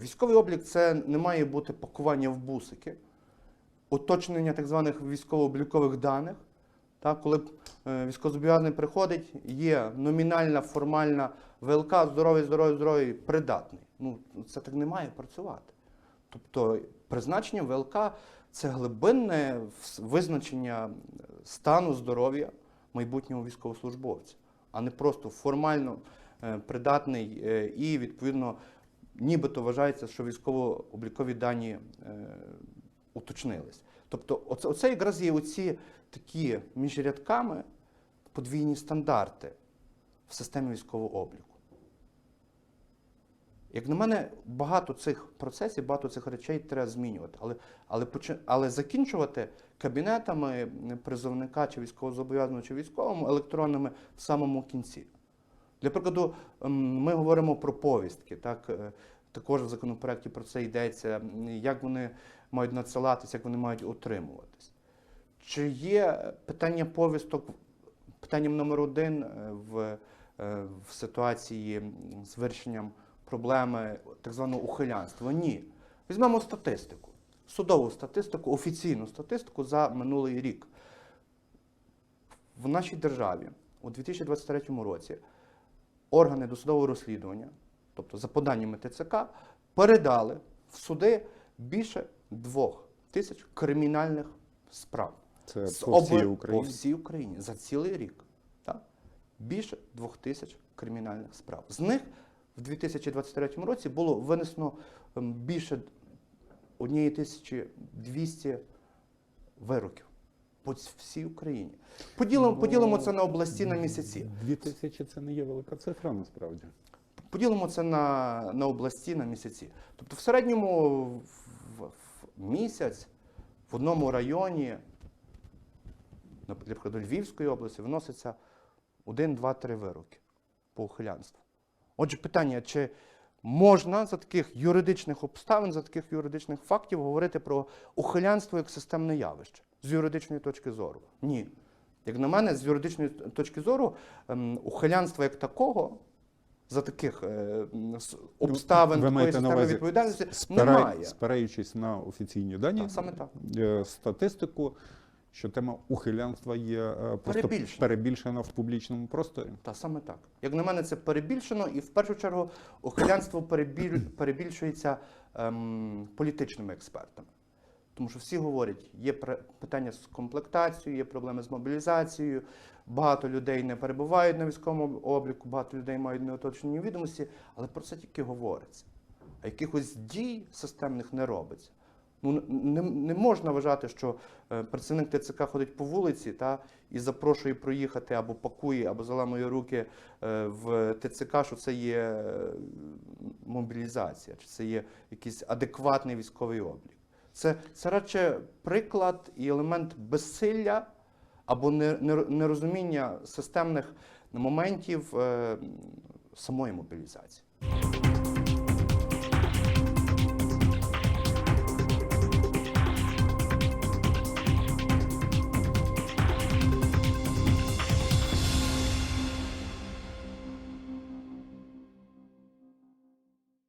військовий облік це не має бути пакування в бусики, уточнення так званих військово-облікових даних. Так, коли е, військовозобов'язаний приходить, є номінальна формальна ВЛК, здоровий, здоровий, здоровий, придатний. Ну, це так не має працювати. Тобто призначення ВЛК це глибинне визначення стану здоров'я майбутнього військовослужбовця, а не просто формально е, придатний е, і відповідно нібито вважається, що військово-облікові дані е, уточнились. Тобто, оце, оце якраз є оці такі між рядками подвійні стандарти в системі військового обліку. Як на мене, багато цих процесів, багато цих речей треба змінювати. Але, але, але закінчувати кабінетами призовника чи військовозобов'язаного чи військовому електронними в самому кінці. Для прикладу, ем, ми говоримо про повістки. Так? е, Також в законопроекті про це йдеться, як вони мають надсилатися, як вони мають утримуватись. Чи є питання повісток питанням номер один е, в, е, в ситуації з вирішенням проблеми так званого ухилянства? Ні. Візьмемо статистику, судову статистику, офіційну статистику за минулий рік. В нашій державі у 2023 році органи досудового розслідування, тобто за поданнями ТЦК, передали в суди більше двох тисяч кримінальних справ. Це З по всій Україні. По всій Україні за цілий рік. Так? Більше двох тисяч кримінальних справ. З них в 2023 році було винесено ем, більше 1200 вироків по всій Україні. Поділимо, Ну, поділимо це на області на місяці. Дві тисячі це не є велика цифра насправді. Поділимо це на, на області на місяці. Тобто, в середньому в, в- місяць в одному районі, наприклад, до Львівської області, виноситься один, два, три вироки по ухилянству. Отже, питання, чи можна за таких юридичних обставин, за таких юридичних фактів говорити про ухилянство як системне явище з юридичної точки зору? Ні. Як на мене, з юридичної точки зору, ем, ухилянства як такого, за таких е, обставин Ви такої маєте на системи увазі, відповідальності спирай- немає. спираючись на офіційні дані, Так, саме так. е, статистику, що тема ухилянства є е, просто Перебільшена. перебільшена в публічному просторі. Та саме так. Як на мене, це перебільшено, і в першу чергу ухилянство перебіль... перебільшується ем, політичними експертами. Тому що всі говорять, є питання з комплектацією, є проблеми з мобілізацією, багато людей не перебувають на військовому обліку, багато людей мають неоточнені відомості, але про це тільки говориться. А якихось дій системних не робиться. Ну, не, не можна вважати, що е, працівник ТЦК ходить по вулиці та, і запрошує проїхати або пакує, або заламує руки е, в ТЦК, що це є е, мобілізація, чи це є якийсь адекватний військовий облік. Це, це радше приклад і елемент безсилля або не- не- нерозуміння системних моментів е, самої мобілізації.